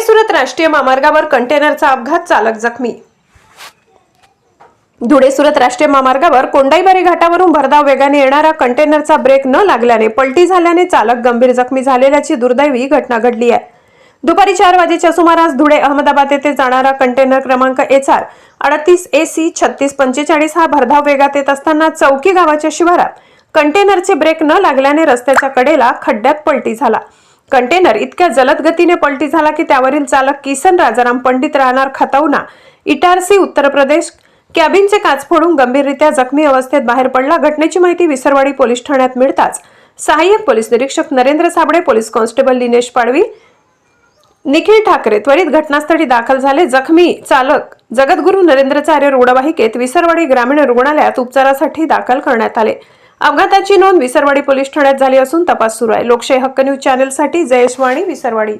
सुरत राष्ट्रीय महामार्गावर कंटेनरचा अपघात चालक जखमी. धुळे सुरत राष्ट्रीय महामार्गावर कोंडाईबारी घाटावरून भरधाव वेगाने येणारा कंटेनरचा ब्रेक न लागल्याने पलटी झाल्याने चालक गंभीर जखमी झालेल्याची दुर्दैवी घटना घडली आहे. दुपारी चार वाजेच्या सुमारास धुळे अहमदाबाद येथे जाणारा कंटेनर क्रमांक एच आर अडतीस ए सी छत्तीस पंचेचाळीस हा भरधाव वेगात येत असताना चौकी गावाच्या शिवारात कंटेनरचे ब्रेक न लागल्याने रस्त्याच्या कडेला खड्ड्यात पलटी झाला. कंटेनर इतक्या जलद गतीने पलटी झाला की त्यावरील चालक किसन राजाराम पंडित राहणार खतवना इटारसी उत्तर प्रदेश कॅबिनचे काच फोडून गंभीररित्या जखमी अवस्थेत बाहेर पडला. घटनेची माहिती विसरवाडी पोलीस ठाण्यात मिळताच. सहाय्यक पोलीस निरीक्षक नरेंद्र साबळे पोलीस कॉन्स्टेबल दिनेश पाडवी निखिल ठाकरे त्वरित घटनास्थळी दाखल झाले. जखमी चालक जगद्गुरू नरेंद्रचार्य रुग्णवाहिकेत विसरवाडी ग्रामीण रुग्णालयात उपचारासाठी दाखल करण्यात आले. अपघाताची नोंद विसरवाडी पोलीस ठाण्यात झाली असून तपास सुरू आहे. लोकशाही हक्क न्यूज चॅनेलसाठी जयेश वाणी विसरवाडी.